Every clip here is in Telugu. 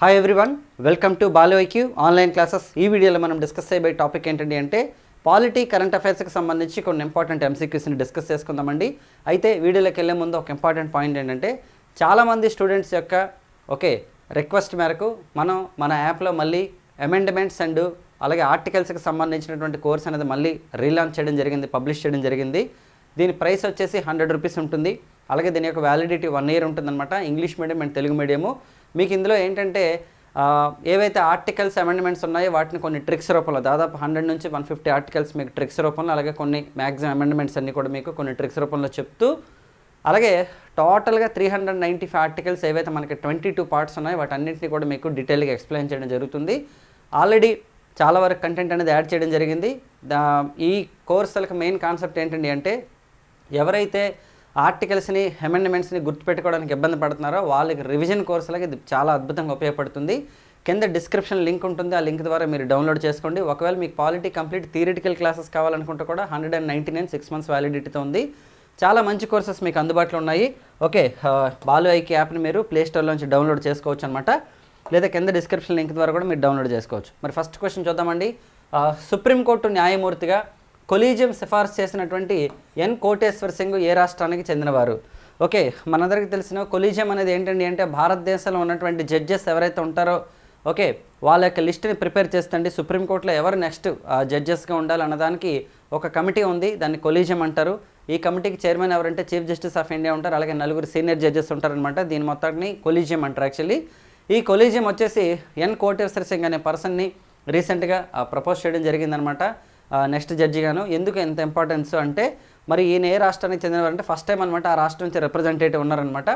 Hi everyone welcome to Balu online classes ఈ వీడియోలో మనం డిస్కస్ చేయబోయే టాపిక్ ఏంటండి అంటే పాలిటీ కరెంట్ అఫైర్స్కి సంబంధించి కొన్ని ఇంపార్టెంట్ ఎంసీక్యూస్ని డిస్కస్ చేసుకుందామండి. అయితే వీడియోలోకి వెళ్ళే ముందు ఒక ఇంపార్టెంట్ పాయింట్ ఏంటంటే చాలామంది స్టూడెంట్స్ యొక్క ఓకే రిక్వెస్ట్ మేరకు మనం మన యాప్లో మళ్ళీ అమెండ్మెంట్స్ అండ్ అలాగే ఆర్టికల్స్కి సంబంధించినటువంటి కోర్స్ అనేది మళ్ళీ రీలాంచ్ చేయడం జరిగింది పబ్లిష్ చేయడం జరిగింది. దీని ప్రైస్ వచ్చేసి హండ్రెడ్ రూపీస్ ఉంటుంది. అలాగే దీని యొక్క వ్యాలిడిటీ వన్ ఇయర్ ఉంటుందన్నమాట. English medium and Telugu medium మీకు ఇందులో ఏంటంటే ఏవైతే ఆర్టికల్స్ అమెండ్మెంట్స్ ఉన్నాయో వాటిని కొన్ని ట్రిక్స్ రూపంలో దాదాపు హండ్రెడ్ నుంచి వన్ ఫిఫ్టీ ఆర్టికల్స్ మీకు ట్రిక్స్ రూపంలో అలాగే కొన్ని మ్యాక్సిమం అమెండ్మెంట్స్ అన్ని కూడా మీకు కొన్ని ట్రిక్స్ రూపంలో చెప్తూ అలాగే టోటల్గా three hundred ninety five articles ఏవైతే మనకి ట్వంటీ టూ పార్ట్స్ ఉన్నాయో వాటన్నింటినీ కూడా మీకు డీటెయిల్గా ఎక్స్ప్లెయిన్ చేయడం జరుగుతుంది. ఆల్రెడీ చాలా వరకు కంటెంట్ అనేది యాడ్ చేయడం జరిగింది. దా ఈ కోర్సులకు మెయిన్ కాన్సెప్ట్ ఏంటండి అంటే ఎవరైతే ఆర్టికల్స్ని అమెండ్మెంట్స్ని గుర్తుపెట్టుకోవడానికి ఇబ్బంది పడుతున్నారో వాళ్ళకి రివిజన్ కోర్సులకి ఇది చాలా అద్భుతంగా ఉపయోగపడుతుంది. కింద డిస్క్రిప్షన్ లింక్ ఉంటుంది. ఆ లింక్ ద్వారా మీరు డౌన్లోడ్ చేసుకోండి. ఒకవేళ మీకు పాలిటీ కంప్లీట్ థియరిటికల్ క్లాసెస్ కావాలనుకుంటే కూడా hundred and ninety nine six months వ్యాలిడిటీతో ఉంది. చాలా మంచి కోర్సెస్ మీకు అందుబాటులో ఉన్నాయి. ఓకే బాలు ఐకి యాప్ని మీరు ప్లేస్టోర్లోంచి డౌన్లోడ్ చేసుకోవచ్చు అనమాట లేదా కింద డిస్క్రిప్షన్ లింక్ ద్వారా కూడా మీరు డౌన్లోడ్ చేసుకోవచ్చు. మరి ఫస్ట్ క్వశ్చన్ చూద్దామండి. సుప్రీంకోర్టు న్యాయమూర్తిగా కొలీజియం సిఫార్సు చేసినటువంటి ఎన్ కోటేశ్వర్ సింగ్ ఏ రాష్ట్రానికి చెందినవారు? ఓకే మనందరికీ తెలిసిన కొలీజియం అనేది ఏంటండి అంటే భారతదేశంలో ఉన్నటువంటి జడ్జెస్ ఎవరైతే ఉంటారో ఓకే వాళ్ళ యొక్క లిస్ట్ని ప్రిపేర్ చేస్తండి. సుప్రీంకోర్టులో ఎవరు నెక్స్ట్ జడ్జెస్గా ఉండాలన్న దానికి ఒక కమిటీ ఉంది. దాన్ని కొలీజియం అంటారు. ఈ కమిటీకి చైర్మన్ ఎవరంటే చీఫ్ జస్టిస్ ఆఫ్ ఇండియా ఉంటారు. అలాగే నలుగురు సీనియర్ జడ్జెస్ ఉంటారనమాట దీని మొత్తాన్ని కొలీజియం అంటారు యాక్చువల్లీ. ఈ కొలీజియం వచ్చేసి ఎన్ కోటేశ్వర్ సింగ్ అనే పర్సన్ని రీసెంట్గా ప్రపోజ్ చేయడం జరిగిందనమాట నెక్స్ట్ జడ్జిగాను ఎందుకు ఎంత ఇంపార్టెన్స్ అంటే మరి ఈయన ఏ రాష్ట్రానికి చెందినవారు అంటే ఫస్ట్ టైం అనమాట ఆ రాష్ట్రం నుంచి రిప్రజెంటేటివ్ ఉన్నారనమాట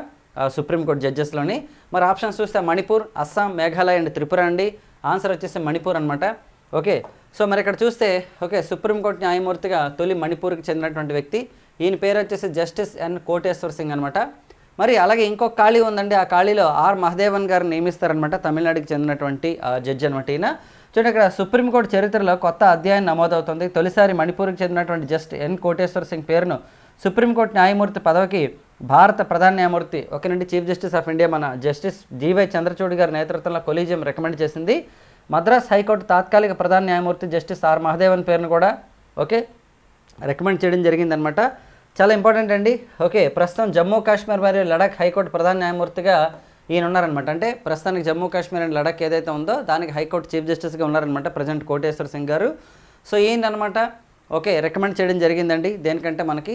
సుప్రీంకోర్టు జడ్జెస్లోని మరి ఆప్షన్స్ చూస్తే మణిపూర్ అస్సాం మేఘాలయ అండ్ త్రిపుర అండి. ఆన్సర్ వచ్చేసి మణిపూర్ అనమాట ఓకే సో మరి ఇక్కడ చూస్తే ఓకే సుప్రీంకోర్టు న్యాయమూర్తిగా తొలి మణిపూర్కి చెందినటువంటి వ్యక్తి. ఈయన పేరు వచ్చేసి జస్టిస్ ఎన్ కోటేశ్వర్ సింగ్ అనమాట మరి అలాగే ఇంకొక ఖాళీ ఉందండి ఆ ఖాళీలో ఆర్ మహదేవన్ గారు నియమిస్తారనమాట తమిళనాడుకి చెందినటువంటి జడ్జి అనమాట ఈయన. చూడండి ఇక్కడ సుప్రీంకోర్టు చరిత్రలో కొత్త అధ్యాయం నమోదవుతుంది. తొలిసారి మణిపూర్కి చెందినటువంటి జస్ట్ ఎన్ కోటేశ్వర్ సింగ్ పేరును సుప్రీంకోర్టు న్యాయమూర్తి పదవికి భారత ప్రధాన న్యాయమూర్తి ఒక నుండి చీఫ్ జస్టిస్ ఆఫ్ ఇండియా మన జస్టిస్ జీవై చంద్రచూడ్ గారి నేతృత్వంలో కొలీజియం రికమెండ్ చేసింది. మద్రాస్ హైకోర్టు తాత్కాలిక ప్రధాన న్యాయమూర్తి జస్టిస్ ఆర్ మహదేవన్ పేరును కూడా ఓకే రికమెండ్ చేయడం జరిగిందనమాట చాలా ఇంపార్టెంట్ అండి. ఓకే ప్రస్తుతం జమ్మూ కాశ్మీర్ మరియు లడాక్ హైకోర్టు ప్రధాన న్యాయమూర్తిగా ఈయన ఉన్నారనమాట అంటే ప్రస్తుతానికి జమ్మూ కాశ్మీర్ అండ్ లడాక్ ఏదైతే ఉందో దానికి హైకోర్టు చీఫ్ జస్టిస్గా ఉన్నారనమాట ప్రజెంట్ కోటేశ్వర్ సింగ్ గారు. సో ఏంటనమాట ఓకే రికమెండ్ చేయడం జరిగిందండి. దేనికంటే మనకి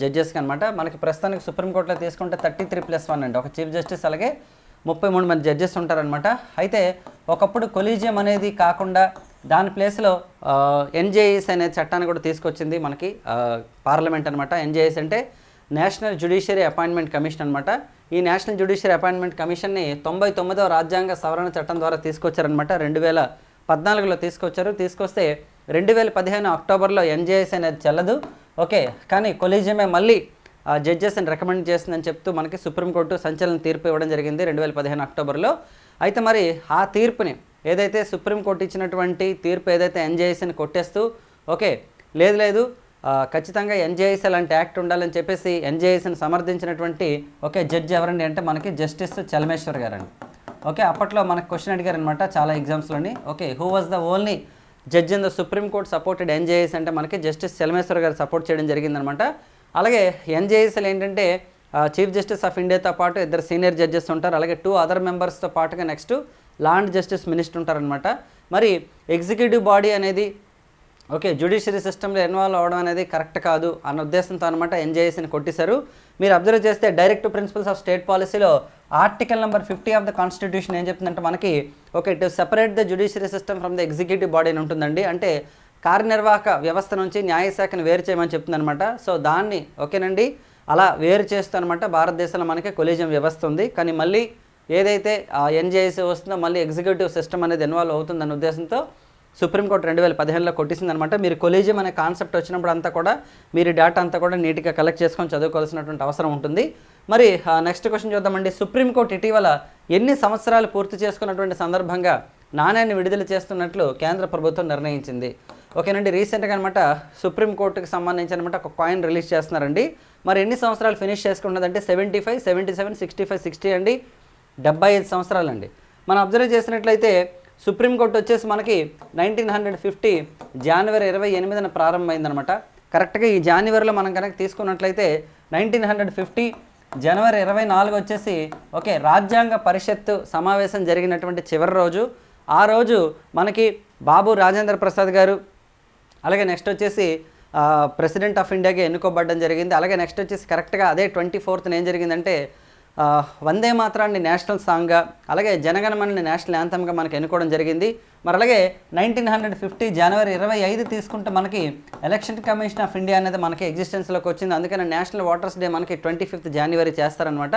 జడ్జెస్కి అనమాట. మనకి ప్రస్తుతానికి సుప్రీంకోర్టులో తీసుకుంటే థర్టీ త్రీ ప్లస్ వన్ అండి. ఒక చీఫ్ జస్టిస్ అలాగే ముప్పై మూడు మంది జడ్జెస్ ఉంటారనమాట. అయితే ఒకప్పుడు కొలీజియం అనేది కాకుండా దాని ప్లేస్లో ఎన్జేఎస్ అనే చట్టాన్ని కూడా తీసుకొచ్చింది మనకి పార్లమెంట్ అనమాట. ఎన్జేఎస్ అంటే నేషనల్ జ్యుడిషియరీ అపాయింట్మెంట్ కమిషన్ అనమాట ఈ నేషనల్ జ్యుడిషియరీ అపాయింట్మెంట్ కమిషన్ని తొంభై తొమ్మిదవ రాజ్యాంగ సవరణ చట్టం ద్వారా తీసుకొచ్చారనమాట రెండు వేల పద్నాలుగులో తీసుకొచ్చారు. తీసుకొస్తే రెండు వేల పదిహేను అక్టోబర్లో ఎన్జేఎస్ అనేది చెల్లదు. ఓకే కానీ కొలీజియమే మళ్ళీ ఆ జడ్జెస్ని రికమెండ్ చేసిందని చెప్తూ మనకి సుప్రీంకోర్టు సంచలన తీర్పు ఇవ్వడం జరిగింది రెండు వేల పదిహేను అక్టోబర్లో. అయితే మరి ఆ తీర్పుని ఏదైతే సుప్రీంకోర్టు ఇచ్చినటువంటి తీర్పు ఏదైతే ఎన్జేఎస్ని కొట్టేస్తూ ఓకే లేదు లేదు ఖచ్చితంగా ఎన్జేఎస్ లాంటి యాక్ట్ ఉండాలని చెప్పేసి ఎన్జేఎస్ని సమర్థించినటువంటి ఓకే జడ్జి ఎవరండి అంటే మనకి జస్టిస్ చలమేశ్వర్ గారండి. ఓకే అప్పట్లో మనకు క్వశ్చన్ అడిగారు అనమాట చాలా ఎగ్జామ్స్లోని okay who was the only judge in the supreme court supported NJS అంటే మనకి జస్టిస్ చలమేశ్వర్ గారు సపోర్ట్ చేయడం జరిగిందనమాట అలాగే ఎన్జేఎస్లు ఏంటంటే చీఫ్ జస్టిస్ ఆఫ్ ఇండియాతో పాటు ఇద్దరు సీనియర్ జడ్జెస్ ఉంటారు. అలాగే టూ అదర్ మెంబర్స్తో పాటుగా నెక్స్ట్ లాండ్ జస్టిస్ మినిస్టర్ ఉంటారనమాట మరి ఎగ్జిక్యూటివ్ బాడీ అనేది ఓకే జ్యుడిషియరీ సిస్టంలో ఇన్వాల్వ్ అవ్వడం అనేది కరెక్ట్ కాదు అన్న ఉద్దేశంతో అనమాట ఎన్జేఎస్ని కొట్టేశారు. మీరు అబ్జర్వ్ చేస్తే డైరెక్ట్ ప్రిన్సిపల్స్ ఆఫ్ స్టేట్ పాలసీలో article number fifty of the constitution ఏం చెప్తుందంటే మనకి okay to separate the judiciary system from the executive body అని ఉంటుందండి. అంటే కార్యనిర్వాహక వ్యవస్థ నుంచి న్యాయశాఖను వేరు చేయమని చెప్తుందనమాట సో దాన్ని ఓకేనండి అలా వేరు చేస్తూ అనమాట భారతదేశంలో మనకి కొలీజియం వ్యవస్థ ఉంది. కానీ మళ్ళీ ఏదైతే ఎన్జేఎస్ వస్తుందో మళ్ళీ ఎగ్జిక్యూటివ్ సిస్టమ్ అనేది ఇన్వాల్వ్ అవుతుందన్న ఉద్దేశంతో సుప్రీంకోర్టు రెండు వేల పదిహేనులో కొట్టేసిందనమాట మీరు కొలీజియం అనే కాన్సెప్ట్ వచ్చినప్పుడు అంతా కూడా మీరు డేటా అంతా కూడా నీట్గా కలెక్ట్ చేసుకొని చదువుకోవాల్సినటువంటి అవసరం ఉంటుంది. మరి నెక్స్ట్ క్వశ్చన్ చూద్దామండి. సుప్రీంకోర్టు ఇటీవల ఎన్ని సంవత్సరాలు పూర్తి చేసుకున్నటువంటి సందర్భంగా నాణ్యాన్ని విడుదల చేస్తున్నట్లు కేంద్ర ప్రభుత్వం నిర్ణయించింది. ఓకేనండి రీసెంట్గా అనమాట సుప్రీంకోర్టుకి సంబంధించి అనమాట ఒక కాయిన్ రిలీజ్ చేస్తున్నారండి. మరి ఎన్ని సంవత్సరాలు finish చేసుకున్నదంటే seventy five seventy seven sixty five sixty అండి. డెబ్బై ఐదు సంవత్సరాలండి. మనం అబ్జర్వ్ చేసినట్లయితే సుప్రీంకోర్టు వచ్చేసి మనకి నైన్టీన్ హండ్రెడ్ ఫిఫ్టీ జనవరి ఇరవై ఎనిమిదిన ప్రారంభమైందనమాట కరెక్ట్గా ఈ జనవరిలో మనం కనుక తీసుకున్నట్లయితే నైన్టీన్ హండ్రెడ్ ఫిఫ్టీ జనవరి ఇరవై నాలుగు వచ్చేసి ఓకే రాజ్యాంగ పరిషత్తు సమావేశం జరిగినటువంటి చివరి రోజు. ఆ రోజు మనకి బాబు రాజేంద్ర ప్రసాద్ గారు అలాగే నెక్స్ట్ వచ్చేసి ప్రెసిడెంట్ ఆఫ్ ఇండియాగా ఎన్నుకోబడడం జరిగింది. అలాగే నెక్స్ట్ వచ్చేసి కరెక్ట్గా అదే ట్వంటీ ఫోర్త్న ఏం జరిగిందంటే వందే మాత్రాన్ని నేషనల్ సాంగ్గా అలాగే జనగణమనని నేషనల్ యాంథమ్గా మనకి ఎన్నుకోవడం జరిగింది. మరి అలాగే నైన్టీన్ హండ్రెడ్ ఫిఫ్టీ జనవరి ఇరవై ఐదు తీసుకుంటే మనకి ఎలక్షన్ కమిషన్ ఆఫ్ ఇండియా అనేది మనకి ఎగ్జిస్టెన్స్లోకి వచ్చింది. అందుకని నేషనల్ ఓటర్స్ డే మనకి ట్వంటీ ఫిఫ్త్ జనవరి చేస్తారనమాట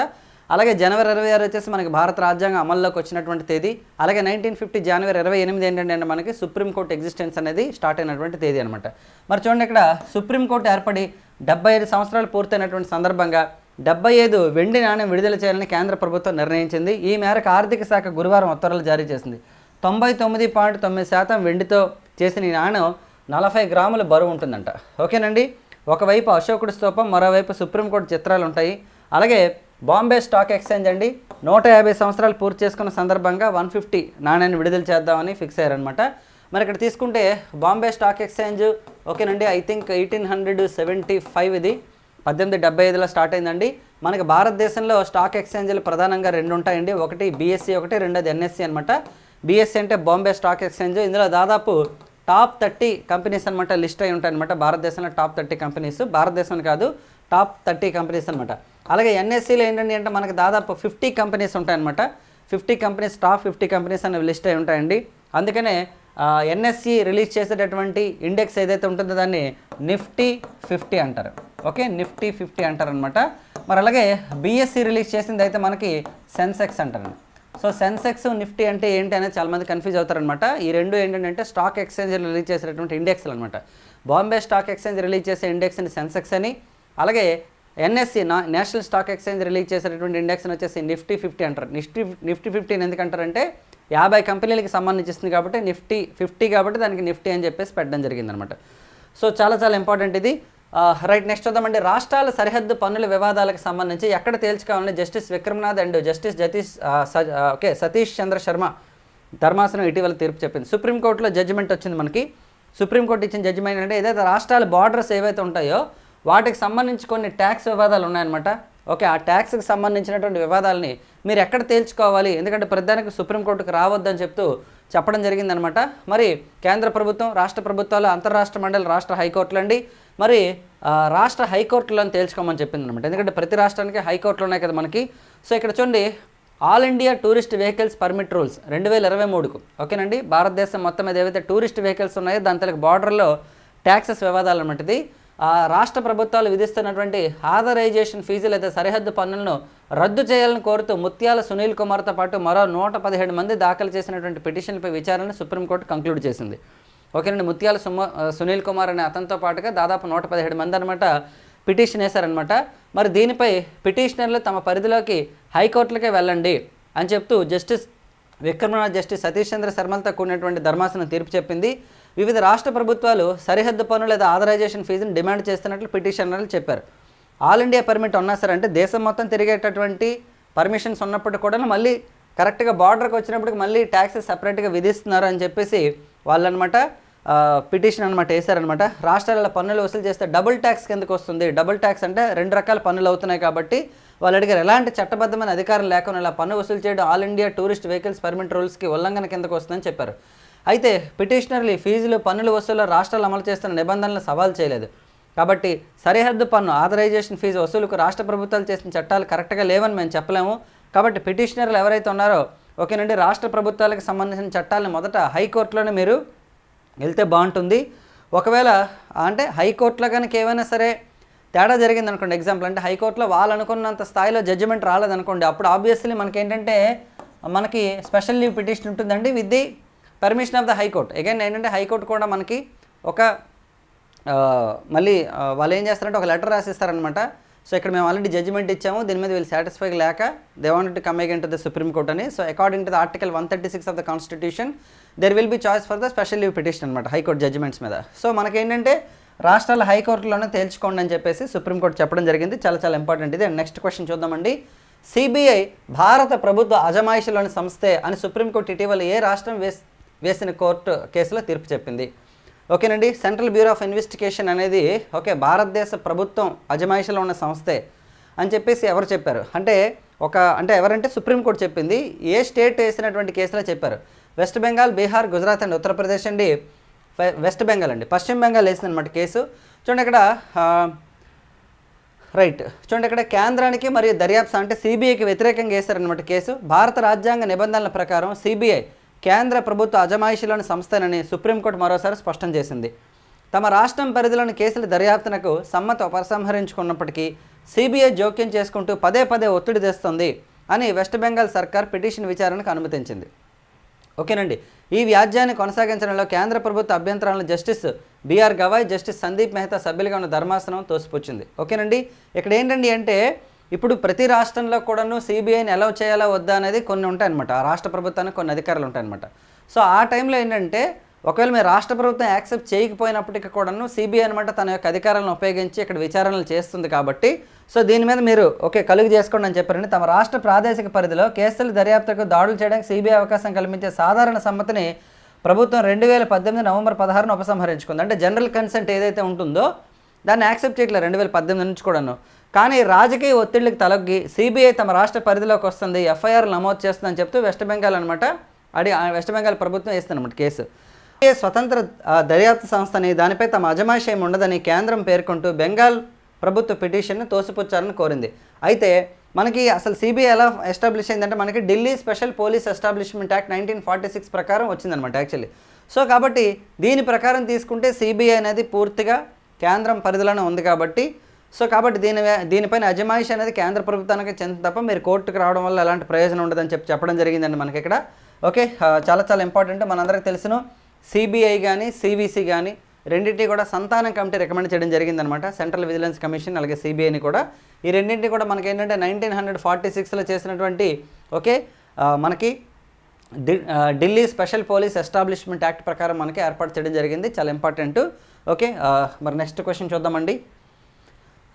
అలాగే జనవరి ఇరవై ఆరు వచ్చేసి మనకి భారత రాజ్యాంగం అమల్లోకి వచ్చినటువంటి తేదీ. అలాగే నైన్టీన్ ఫిఫ్టీ జనవరి ఇరవై ఎనిమిది ఏంటంటే అంటే మనకి సుప్రీంకోర్టు ఎగ్జిస్టెన్స్ అనేది స్టార్ట్ అయినటువంటి తేదీ అనమాట మరి చూడండి ఇక్కడ సుప్రీంకోర్టు ఏర్పడి డెబ్బై ఐదు సంవత్సరాలు పూర్తయినటువంటి సందర్భంగా డెబ్బై ఐదు వెండి నాణ్యం విడుదల చేయాలని కేంద్ర ప్రభుత్వం నిర్ణయించింది. ఈ మేరకు ఆర్థిక శాఖ గురువారం ఉత్తర్వులు జారీ చేసింది. తొంభై తొమ్మిది పాయింట్ తొమ్మిది శాతం వెండితో చేసిన ఈ నాణ్యం నలభై గ్రాముల బరువు ఉంటుందంట. ఓకేనండి? ఒకవైపు అశోకుడి స్తూపం మరోవైపు సుప్రీంకోర్టు చిత్రాలు ఉంటాయి అలాగే బాంబే స్టాక్ ఎక్స్చేంజ్ అండి. నూట యాభై సంవత్సరాలు పూర్తి చేసుకున్న సందర్భంగా వన్ ఫిఫ్టీ నాణ్యాన్ని విడుదల చేద్దామని ఫిక్స్ అయ్యారనమాట మరి ఇక్కడ తీసుకుంటే బాంబే స్టాక్ ఎక్స్చేంజ్ ఓకేనండి? I think eighteen hundred seventy five ఇది. పద్దెనిమిది డెబ్బై ఐదులో స్టార్ట్ అయిందండి. మనకి భారతదేశంలో స్టాక్ ఎక్స్చేంజ్లు ప్రధానంగా రెండు ఉంటాయండి. ఒకటి బీఎస్సీ ఒకటి రెండోది ఎన్ఎస్సీ అనమాట బీఎస్సీ అంటే బాంబే స్టాక్ ఎక్స్చేంజ్. ఇందులో దాదాపు టాప్ థర్టీ కంపెనీస్ అనమాట లిస్ట్ అయి ఉంటాయి అనమాట భారతదేశంలో టాప్ థర్టీ కంపెనీస్. భారతదేశం కాదు టాప్ థర్టీ కంపెనీస్ అనమాట అలాగే ఎన్ఎస్సీలో ఏంటంటే అంటే మనకి దాదాపు ఫిఫ్టీ కంపెనీస్ ఉంటాయన్నమాట fifty companies top fifty companies అనేవి లిస్ట్ అయి ఉంటాయండి. అందుకనే ఎన్ఎస్సి రిలీజ్ చేసేటటువంటి ఇండెక్స్ ఏదైతే ఉంటుందో దాన్ని నిఫ్టీ ఫిఫ్టీ అంటారు. ఓకే నిఫ్టీ ఫిఫ్టీ అంటారనమాట. మరి అలాగే బీఎస్సీ రిలీజ్ చేసింది అయితే మనకి సెన్సెక్స్ అంటారండి. సో సెన్సెక్స్ నిఫ్టీ అంటే ఏంటి అనేది చాలామంది కన్ఫ్యూజ్ అవుతారనమాట. ఈ రెండు ఏంటంటే స్టాక్ ఎక్స్చేంజ్ రిలీజ్ చేసేటటువంటి ఇండెక్స్లు అనమాట. బాంబే స్టాక్ ఎక్స్చేంజ్ రిలీజ్ చేసే ఇండెక్స్ని సెన్సెక్స్ అని. అలాగే ఎన్ఎస్సి నా నేషనల్ స్టాక్ ఎక్స్చేంజ్ రిలీజ్ చేసేటటువంటి ఇండెక్స్ని వచ్చేసి నిఫ్టీ ఫిఫ్టీ అంటారు. నిఫ్టీ నిఫ్టీ ఫిఫ్టీని ఎందుకంటారంటే యాభై కంపెనీలకి సంబంధించింది కాబట్టి నిఫ్టీ ఫిఫ్టీ కాబట్టి దానికి నిఫ్టీ అని చెప్పేసి పెట్టడం జరిగిందనమాట. సో చాలా చాలా ఇంపార్టెంట్ ఇది. రైట్ నెక్స్ట్ వద్దామండి రాష్ట్రాల సరిహద్దు పన్నుల వివాదాలకు సంబంధించి ఎక్కడ తేల్చుకోవాలని justice Vikramnath and justice Jatish okay Satish Chandra Sharma ధర్మాసనం ఇటీవల తీర్పు చెప్పింది. సుప్రీంకోర్టులో జడ్జిమెంట్ వచ్చింది మనకి. సుప్రీంకోర్టు ఇచ్చిన జడ్జిమెంట్ అంటే ఏదైతే రాష్ట్రాల బార్డర్స్ ఏవైతే ఉంటాయో వాటికి సంబంధించి కొన్ని ట్యాక్స్ వివాదాలు ఉన్నాయన్నమాట. ఓకే ఆ ట్యాక్స్కి సంబంధించినటువంటి వివాదాలని మీరు ఎక్కడ తేల్చుకోవాలి? ఎందుకంటే ప్రధానికి సుప్రీంకోర్టుకు రావద్దని చెప్తూ చెప్పడం జరిగిందనమాట మరి కేంద్ర ప్రభుత్వం రాష్ట్ర ప్రభుత్వాలు అంతర్రాష్ట్ర మండలి రాష్ట్ర హైకోర్టులండి. మరి రాష్ట్ర హైకోర్టులను తేల్చుకోమని చెప్పింది అనమాట ఎందుకంటే ప్రతి రాష్ట్రానికి హైకోర్టులు ఉన్నాయి కదా మనకి. సో ఇక్కడ చూడండి all India tourist vehicles permit rules రెండు వేల ఇరవై మూడుకు. ఓకేనండి? భారతదేశం మొత్తం మీద ఏవైతే టూరిస్ట్ వెహికల్స్ ఉన్నాయో దాని తలకి బార్డర్లో ట్యాక్సెస్ వివాదాలు అనమాట ఆ రాష్ట్ర ప్రభుత్వాలు విధిస్తున్నటువంటి ఆథరైజేషన్ ఫీజులు అయితే సరిహద్దు పన్నులను రద్దు చేయాలని కోరుతూ ముత్యాల సునీల్ కుమార్తో పాటు మరో నూట పదిహేడు మంది దాఖలు చేసినటువంటి పిటిషన్పై విచారణను సుప్రీంకోర్టు కంక్లూడ్ చేసింది. ఓకేనండి ముత్యాల సుమ సునీల్ కుమార్ అనే అతనితో పాటుగా దాదాపు నూట పదిహేడు మంది అనమాట పిటిషన్ వేశారనమాట మరి దీనిపై పిటిషనర్లు తమ పరిధిలోకి హైకోర్టులకే వెళ్ళండి అని చెప్తూ జస్టిస్ విక్రమనాథ్ జస్టిస్ సతీష్ చంద్ర శర్మలతో కూడినటువంటి ధర్మాసనం తీర్పు చెప్పింది. వివిధ రాష్ట్ర ప్రభుత్వాలు సరిహద్దు పన్ను లేదా ఆథరైజేషన్ ఫీజును డిమాండ్ చేస్తున్నట్లు పిటిషనర్లు చెప్పారు. ఆల్ ఇండియా పర్మిట్ ఉన్నా సరే అంటే దేశం మొత్తం తిరిగేటటువంటి పర్మిషన్స్ ఉన్నప్పుడు కూడా మళ్ళీ కరెక్ట్గా బార్డర్కి వచ్చినప్పటికి మళ్ళీ ట్యాక్సెస్ సపరేట్గా విధిస్తున్నారు అని చెప్పేసి వాళ్ళనమాట పిటిషన్ అనమాట వేశారనమాట రాష్ట్రాల పన్నులు వసూలు చేస్తే డబుల్ ట్యాక్స్ కిందకు వస్తుంది. డబుల్ ట్యాక్స్ అంటే రెండు రకాల పన్నులు అవుతున్నాయి కాబట్టి వాళ్ళు అడిగారు ఎలాంటి చట్టబద్ధమైన అధికారం లేకుండా ఇలా పన్ను వసూలు చేయడం all India tourist vehicles permit రూల్స్కి ఉల్లంఘన కిందకు వస్తుందని చెప్పారు. అయితే పిటిషనర్లు ఈ ఫీజులు పన్నుల వసూలు రాష్ట్రాలు అమలు చేస్తున్న నిబంధనలు సవాల్ చేయలేదు. కాబట్టి సరిహద్దు పన్ను ఆథరైజేషన్ ఫీజు వసూలుకు రాష్ట్ర ప్రభుత్వాలు చేసిన చట్టాలు కరెక్ట్గా లేవని మేము చెప్పలేము. కాబట్టి పిటిషనర్లు ఎవరైతే ఉన్నారో ఓకేనండి రాష్ట్ర ప్రభుత్వాలకు సంబంధించిన చట్టాలను మొదట హైకోర్టులోనే మీరు వెళ్తే బాగుంటుంది. ఒకవేళ అంటే హైకోర్టులో కనుక ఏమైనా సరే తేడా జరిగింది అనుకోండి ఎగ్జాంపుల్ అంటే హైకోర్టులో వాళ్ళు అనుకున్నంత స్థాయిలో జడ్జిమెంట్ రాలేదనుకోండి అప్పుడు ఆబ్వియస్లీ మనకి ఏంటంటే మనకి స్పెషల్ లీవ్ పిటిషన్ ఉంటుందండి with the permission of the high court again ఏంటంటే హైకోర్టు కూడా మనకి ఒక మళ్ళీ వాళ్ళు ఏం చేస్తారంటే ఒక లెటర్ రాసిస్తారనమాట సో ఇక్కడ మేము ఆల్రెడీ జడ్జిమెంట్ ఇచ్చాము. దీని మీద వీళ్ళు సాటిస్ఫై లేక they want to come again to the Supreme Court అని. So according to the article one thirty six of the constitution there will be choice for the special leave petition అనమాట హైకోర్టు జడ్జిమెంట్స్ మీద. సో మనకేంటంటే రాష్ట్రాల హైకోర్టులోనే తేల్చుకోండి అని చెప్పేసి సుప్రీంకోర్టు చెప్పడం జరిగింది. చాలా చాలా ఇంపార్టెంట్ ఇది. అండ్ నెక్స్ట్ క్వశ్చన్ చూద్దామండి. సిబిఐ భారత ప్రభుత్వ అజమాయిషిలోని సంస్థే అని సుప్రీంకోర్టు ఇటీవల ఏ రాష్ట్రం వేస్ వేసిన కోర్టు కేసులో తీర్పు చెప్పింది? ఓకేనండి సెంట్రల్ బ్యూరో ఆఫ్ ఇన్వెస్టిగేషన్ అనేది ఓకే భారతదేశ ప్రభుత్వం అజమాయిషిలో ఉన్న సంస్థే అని చెప్పేసి ఎవరు చెప్పారు? అంటే ఒక అంటే ఎవరంటే సుప్రీంకోర్టు చెప్పింది. ఏ స్టేట్ వేసినటువంటి కేసులో చెప్పారు? వెస్ట్ బెంగాల్ బీహార్ గుజరాత్ అండ్ ఉత్తరప్రదేశ్ అండి. వెస్ట్ బెంగాల్ అండి. పశ్చిమ బెంగాల్ వేసిందనమాట కేసు. చూడండి ఇక్కడ రైట్. చూడండి ఇక్కడ కేంద్రానికి మరియు దర్యాప్తు అంటే సిబిఐకి వ్యతిరేకంగా వేశారనమాట కేసు. భారత రాజ్యాంగ నిబంధనల ప్రకారం సిబిఐ కేంద్ర ప్రభుత్వ అజమాయిషిలోని సంస్థనని సుప్రీంకోర్టు మరోసారి స్పష్టం చేసింది. తమ రాష్ట్రం పరిధిలోని కేసుల దర్యాప్తునకు సమ్మత ఉపసంహరించుకున్నప్పటికీ సిబిఐ జోక్యం చేసుకుంటూ పదే పదే ఒత్తిడి తెస్తుంది అని వెస్ట్ బెంగాల్ సర్కార్ పిటిషన్ విచారణకు అనుమతించింది. ఓకేనండి. ఈ వ్యాజ్యాన్ని కొనసాగించడంలో కేంద్ర ప్రభుత్వ అభ్యంతరాలను justice BR Gavai justice Sandeep Mehta సభ్యులుగా ఉన్న ధర్మాసనం తోసిపుచ్చింది. ఓకేనండి. ఇక్కడ ఏంటండి అంటే ఇప్పుడు ప్రతి రాష్ట్రంలో కూడాను సిబిఐని ఎలా చేయాలా వద్దా అనేది కొన్ని ఉంటాయన్నమాట. ఆ రాష్ట్ర ప్రభుత్వానికి కొన్ని అధికారులు ఉంటాయన్నమాట. సో ఆ టైంలో ఏంటంటే ఒకవేళ మీరు రాష్ట్ర ప్రభుత్వం యాక్సెప్ట్ చేయకపోయినప్పటికీ కూడాను సిబిఐ అనమాట తన యొక్క అధికారాలను ఉపయోగించి ఇక్కడ విచారణలు చేస్తుంది కాబట్టి సో దీని మీద మీరు ఓకే కలుగు చేసుకోండి అని చెప్పారండి. తమ రాష్ట్ర ప్రాదేశిక పరిధిలో కేసులు దర్యాప్తుకు దాడులు చేయడానికి సిబిఐ అవకాశం కల్పించే సాధారణ సమ్మతిని ప్రభుత్వం రెండు వేల పద్దెనిమిది నవంబర్ పదహారున ఉపసంహరించుకుంది. అంటే జనరల్ కన్సెంట్ ఏదైతే ఉంటుందో దాన్ని యాక్సెప్ట్ చేయట్లేదు రెండు వేల పద్దెనిమిది నుంచి కూడాను. కానీ రాజకీయ ఒత్తిడికి తలొగ్గి సిబిఐ తమ రాష్ట్ర పరిధిలోకి వస్తుంది ఎఫ్ఐఆర్ నమోదు చేస్తుందని చెప్తూ వెస్ట్ బెంగాల్ అనమాట అడి వెస్ట్ బెంగాల్ ప్రభుత్వం వేస్తుందన్నమాట కేసు. స్వతంత్ర దర్యాప్తు సంస్థని దానిపై తమ అజమాశయం ఉండదని కేంద్రం పేర్కొంటూ బెంగాల్ ప్రభుత్వ పిటిషన్ను తోసిపుచ్చారని కోరింది. అయితే మనకి అసలు సిబిఐ ఎలా ఎస్టాబ్లిష్ అయిందంటే మనకి Delhi special police establishment act nineteen forty six ప్రకారం వచ్చిందనమాట యాక్చువల్లీ. సో కాబట్టి దీని ప్రకారం తీసుకుంటే సిబిఐ అనేది పూర్తిగా కేంద్రం పరిధిలోనే ఉంది కాబట్టి సో కాబట్టి దీని దీనిపైన అజమాయిష్ అనేది కేంద్ర ప్రభుత్వానికి చెంది తప్ప మీరు కోర్టుకు రావడం వల్ల ఎలాంటి ప్రయోజనం ఉండదని చెప్పి చెప్పడం జరిగిందండి మనకి ఇక్కడ. ఓకే చాలా చాలా ఇంపార్టెంట్. మనందరికీ తెలుసును సిబిఐ కానీ సివిసి కానీ రెండింటినీ కూడా సంతానం కమిటీ రికమెండ్ చేయడం జరిగిందనమాట సెంట్రల్ విజిలెన్స్ కమిషన్ అలాగే సిబిఐని కూడా. ఈ రెండింటిని కూడా మనకి ఏంటంటే నైన్టీన్ హండ్రెడ్ ఫార్టీ సిక్స్లో చేసినటువంటి ఓకే మనకి Delhi special police establishment act ప్రకారం మనకి ఏర్పాటు చేయడం జరిగింది. చాలా ఇంపార్టెంట్. ఓకే మరి నెక్స్ట్ క్వశ్చన్ చూద్దామండి.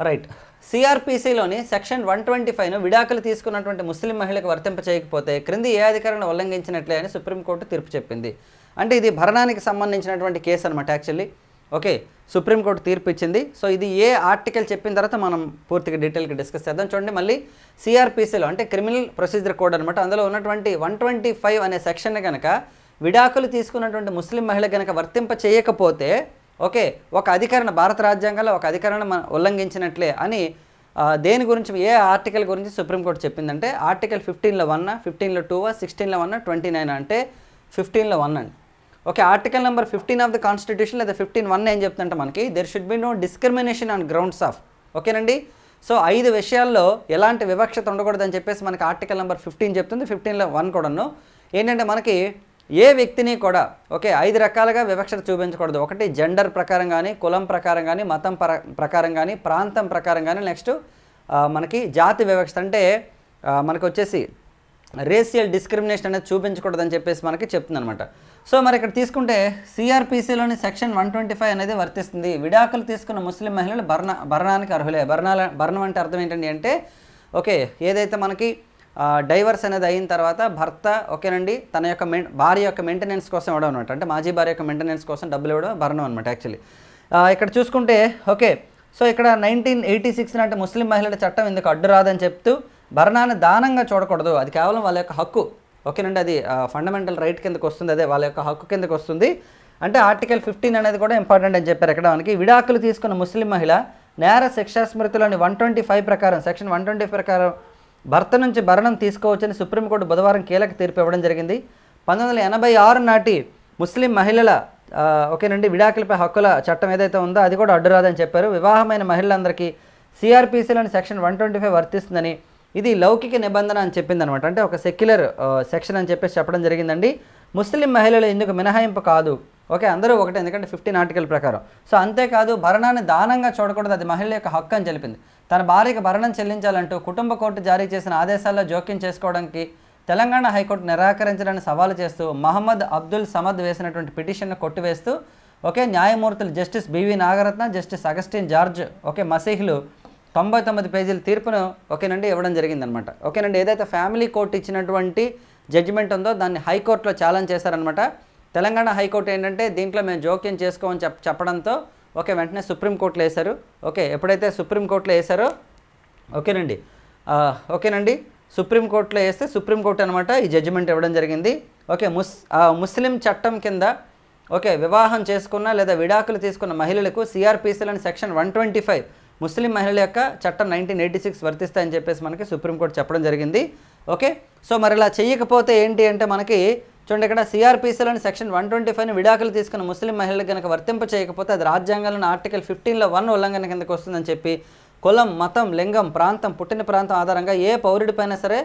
రైట్. సిఆర్పిసిలోని సెక్షన్ వన్ ట్వంటీ ఫైవ్ను విడాకులు తీసుకున్నటువంటి ముస్లిం మహిళకు వర్తింప చేయకపోతే క్రింది ఏ అధికారాన్ని ఉల్లంఘించినట్లే అని సుప్రీంకోర్టు తీర్పు చెప్పింది. అంటే ఇది భరణానికి సంబంధించినటువంటి కేసు అనమాట యాక్చువల్లీ. ఓకే సుప్రీంకోర్టు తీర్పు ఇచ్చింది. సో ఇది ఏ ఆర్టికల్ చెప్పిన తర్వాత మనం పూర్తిగా డీటెయిల్గా డిస్కస్ చేద్దాం. చూడండి మళ్ళీ సిఆర్పిసిలో అంటే క్రిమినల్ ప్రొసీజర్ కోడ్ అనమాట అందులో ఉన్నటువంటి వన్ ట్వంటీ ఫైవ్ అనే సెక్షన్ కనుక విడాకులు తీసుకున్నటువంటి ముస్లిం మహిళ కనుక వర్తింప చేయకపోతే ఓకే ఒక అధికరణ భారత రాజ్యాంగంలో ఒక అధికరణ మన ఉల్లంఘించినట్లే అని దేని గురించి ఏ ఆర్టికల్ గురించి సుప్రీంకోర్టు చెప్పిందంటే ఆర్టికల్ ఫిఫ్టీన్లో వన్ ఫిఫ్టీన్లో టూ సిక్స్టీన్లో వన్ ట్వంటీ నైన్ అంటే ఫిఫ్టీన్లో వన్ అండి okay article number fifteen of the constitution లేదా ఫిఫ్టీన్ వన్ ఏం చెప్తుందంటే మనకి there should be no discrimination on grounds of ఓకేనండి? సో ఐదు విషయాల్లో ఎలాంటి వివక్షత ఉండకూడదని చెప్పేసి మనకి ఆర్టికల్ నెంబర్ ఫిఫ్టీన్ చెప్తుంది ఫిఫ్టీన్లో వన్ కూడాను. ఏంటంటే మనకి ఏ వ్యక్తిని కూడా ఓకే ఐదు రకాలుగా వివక్షత చూపించకూడదు. ఒకటి జెండర్ ప్రకారం కానీ కులం ప్రకారం కానీ మతం ప్ర ప్రకారం కానీ ప్రాంతం ప్రకారం కానీ నెక్స్ట్ మనకి జాతి వివక్షత అంటే మనకు వచ్చేసి రేసియల్ డిస్క్రిమినేషన్ అనేది చూపించకూడదని చెప్పేసి మనకి చెప్తుంది అనమాట సో మరి ఇక్కడ తీసుకుంటే సిఆర్పిసిలోని సెక్షన్ వన్ ట్వంటీ ఫైవ్ అనేది వర్తిస్తుంది. విడాకులు తీసుకున్న ముస్లిం మహిళలు భరణ భరణానికి అర్హులే. భరణాల భరణం అంటే అర్థం ఏంటండి అంటే ఓకే ఏదైతే మనకి డైవర్స్ అనేది అయిన తర్వాత భర్త ఓకేనండి తన యొక్క మెయిన్ భార్య యొక్క మెయింటెనెన్స్ కోసం ఇవ్వడం అనమాట అంటే మాజీ భార్య యొక్క మెయింటెనెన్స్ కోసం డబ్బులు ఇవ్వడం భరణం అనమాట యాక్చువల్లీ ఇక్కడ చూసుకుంటే ఓకే సో ఇక్కడ నైన్టీన్ ఎయిటీ సిక్స్ అంటే ముస్లిం మహిళల చట్టం ఇందుకు అడ్డు రాదని చెప్తూ భరణాన్ని దానంగా చూడకూడదు. అది కేవలం వాళ్ళ యొక్క హక్కు. ఓకేనండి అది ఫండమెంటల్ రైట్ కిందకు వస్తుంది అదే వాళ్ళ యొక్క హక్కు కిందకు వస్తుంది. అంటే ఆర్టికల్ ఫిఫ్టీన్ అనేది కూడా ఇంపార్టెంట్ అని చెప్పారు ఇక్కడ మనకి విడాకులు తీసుకున్న ముస్లిం మహిళ నేర శిక్షా స్మృతిలోని వన్ ట్వంటీ ఫైవ్ ప్రకారం సెక్షన్ వన్ ట్వంటీ ప్రకారం భర్త నుంచి భరణం తీసుకోవచ్చని సుప్రీంకోర్టు బుధవారం కీలక తీర్పు ఇవ్వడం జరిగింది. పంతొమ్మిది వందల ఎనభై ఆరు నాటి ముస్లిం మహిళల ఓకేనండి విడాకులపై హక్కుల చట్టం ఏదైతే ఉందో అది కూడా అడ్డురాదని చెప్పారు. వివాహమైన మహిళలందరికీ సిఆర్పిసిలోని సెక్షన్ వన్ ట్వంటీ ఫైవ్ వర్తిస్తుందని ఇది లౌకిక నిబంధన అని చెప్పిందనమాట అంటే ఒక సెక్యులర్ సెక్షన్ అని చెప్పేసి చెప్పడం జరిగిందండి. ముస్లిం మహిళలు ఇందుకు మినహాయింపు కాదు. ఓకే అందరూ ఒకటే ఎందుకంటే ఫిఫ్టీన్ ఆర్టికల్ ప్రకారం. సో అంతేకాదు భరణాన్ని దానంగా చూడకూడదు అది మహిళ యొక్క హక్కు అని తెలిపింది తన భార్యకు భరణం చెల్లించాలంటూ కుటుంబ కోర్టు జారీ చేసిన ఆదేశాల్లో జోక్యం చేసుకోవడానికి తెలంగాణ హైకోర్టు నిరాకరించడాన్ని సవాలు చేస్తూ మహమ్మద్ అబ్దుల్ సమద్ వేసినటువంటి పిటిషన్ను కొట్టివేస్తూ ఓకే న్యాయమూర్తులు justice BV Nagarathna justice Augustine George okay మసీహ్లు తొంభై తొమ్మిది పేజీల తీర్పును ఓకేనండి ఇవ్వడం జరిగిందనమాట. ఓకేనండి ఏదైతే ఫ్యామిలీ కోర్టు ఇచ్చినటువంటి జడ్జిమెంట్ ఉందో దాన్ని హైకోర్టులో ఛాలెంజ్ చేశారనమాట. తెలంగాణ హైకోర్టు ఏంటంటే దీంట్లో మేము జోక్యం చేసుకోమని చెప్ చెప్పడంతో ఓకే వెంటనే సుప్రీంకోర్టులో వేశారు. ఓకే ఎప్పుడైతే సుప్రీంకోర్టులో వేశారో ఓకేనండి. ఓకేనండి. సుప్రీంకోర్టులో వేస్తే సుప్రీంకోర్టు అనమాట ఈ జడ్జిమెంట్ ఇవ్వడం జరిగింది. ఓకే ముస్ ముస్లిం చట్టం కింద ఓకే వివాహం చేసుకున్న లేదా విడాకులు తీసుకున్న మహిళలకు సిఆర్పిసిలని సెక్షన్ వన్ ట్వంటీ ఫైవ్ ముస్లిం మహిళల యొక్క చట్టం నైన్టీన్ ఎయిటీ సిక్స్ వర్తిస్తాయని చెప్పేసి మనకి సుప్రీంకోర్టు చెప్పడం జరిగింది. ఓకే సో మరి ఇలా చేయకపోతే ఏంటి అంటే మనకి చూడండి ఇక్కడ సిఆర్పిసిలోని సెక్షన్ వన్ ట్వంటీ ఫైవ్ని విడాకులు తీసుకున్న ముస్లిం మహిళలకు కనుక వర్తింప చేయకపోతే అది రాజ్యాంగంలోని ఆర్టికల్ ఫిఫ్టీన్లో వన్ ఉల్లంఘన కిందకు వస్తుందని చెప్పి కులం మతం లింగం ప్రాంతం పుట్టిన ప్రాంతం ఆధారంగా ఏ పౌరుడిపైనా సరే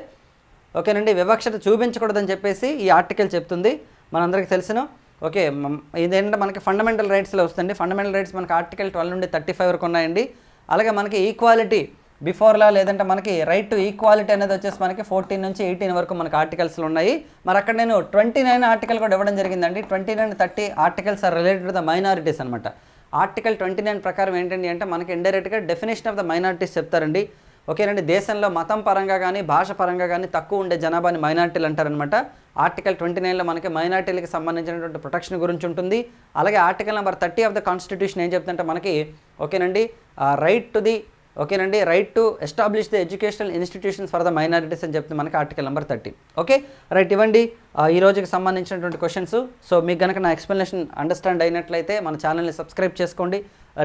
ఓకేనండి వివక్షత చూపించకూడదని చెప్పేసి ఈ ఆర్టికల్ చెప్తుంది. మనందరికీ తెలిసిన ఓకే ఇదేంటంటే మనకి ఫండమెంటల్ రైట్స్లో వస్తుంది ఫండమెంటల్ రైట్స్ మనకి ఆర్టికల్ ట్వెల్వ్ నుండి థర్టీ ఫైవ్ వరకు ఉన్నాయండి. అలాగే మనకి ఈక్వాలిటీ బిఫోర్లా లేదంటే మనకి రైట్ టు ఈక్వాలిటీ అనేది వచ్చేసి మనకి ఫోర్టీన్ నుంచి ఎయిటీన్ వరకు మనకి ఆర్టికల్స్లు ఉన్నాయి. మరి అక్కడ నేను ట్వంటీ నైన్ ఆర్టికల్ కూడా ఇవ్వడం జరిగిందండి. Twenty nine thirty articles are related to the minorities అనమాట ఆర్టికల్ ట్వంటీ నైన్ ప్రకారం ఏంటండి అంటే మనకి ఇండైరెక్ట్గా డెఫినేషన్ ఆఫ్ ద మైనారిటీస్ చెప్తారండి. ఓకేనండి? దేశంలో మతం పరంగా కానీ భాష పరంగా కానీ తక్కువ ఉండే జనాభాని మైనార్టీలు అంటారనమాట ఆర్టికల్ ట్వంటీ నైన్లో మనకి మైనార్టీలకు సంబంధించినటువంటి ప్రొటెక్షన్ గురించి ఉంటుంది. అలాగే article number thirty of the constitution ఏం చెప్తుందంటే మనకి ఓకేనండి? రైట్ టు ది ఓకేనండి? Right to establish the educational institutions for the minorities అని చెప్తే మనకి article number thirty okay? Right ఇవ్వండి. ఈ రోజుకి సంబంధించినటువంటి క్వశ్చన్స్ సో మీకు కనుక నా ఎక్స్ప్లెనేషన్ అండర్స్టాండ్ అయినట్లయితే మన ఛానల్ని సబ్స్క్రైబ్ చేసుకోండి.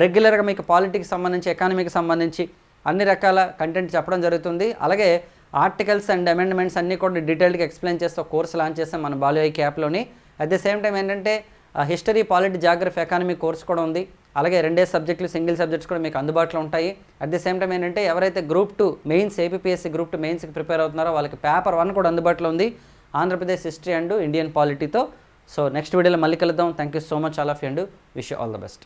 రెగ్యులర్గా మీకు పాలిటిక్స్ సంబంధించి ఎకానమీకి సంబంధించి అన్ని రకాల కంటెంట్ చెప్పడం జరుగుతుంది. అలాగే ఆర్టికల్స్ అండ్ అమెండ్మెంట్స్ అన్నీ కూడా డీటెయిల్డ్గా ఎక్స్ప్లెయిన్ చేస్తూ కోర్స్ లాంచ్ చేస్తాం మన బాలు క్యాప్లోని యాప్లోని అట్ ద సేమ్ టైం ఏంటంటే history polity geography economy course కూడా ఉంది. అలాగే రెండే సబ్జెక్టులు సింగిల్ సబ్జెక్ట్స్ కూడా మీకు అందుబాటులో ఉంటాయి. అట్ ది సేమ్ టైం ఏంటంటే ఎవరైతే group two mains APSC group two మెయిన్స్కి ప్రిపేర్ అవుతున్నారో వాళ్ళకి పేపర్ వన్ కూడా అందుబాటులో ఉంది. ఆంధ్రప్రదేశ్ హిస్టరీ అండ్ ఇండియన్ పాలిటీతో. సో నెక్స్ట్ వీడియోలో మళ్ళీ కలుద్దాం. Thank you so much all of and wish all the best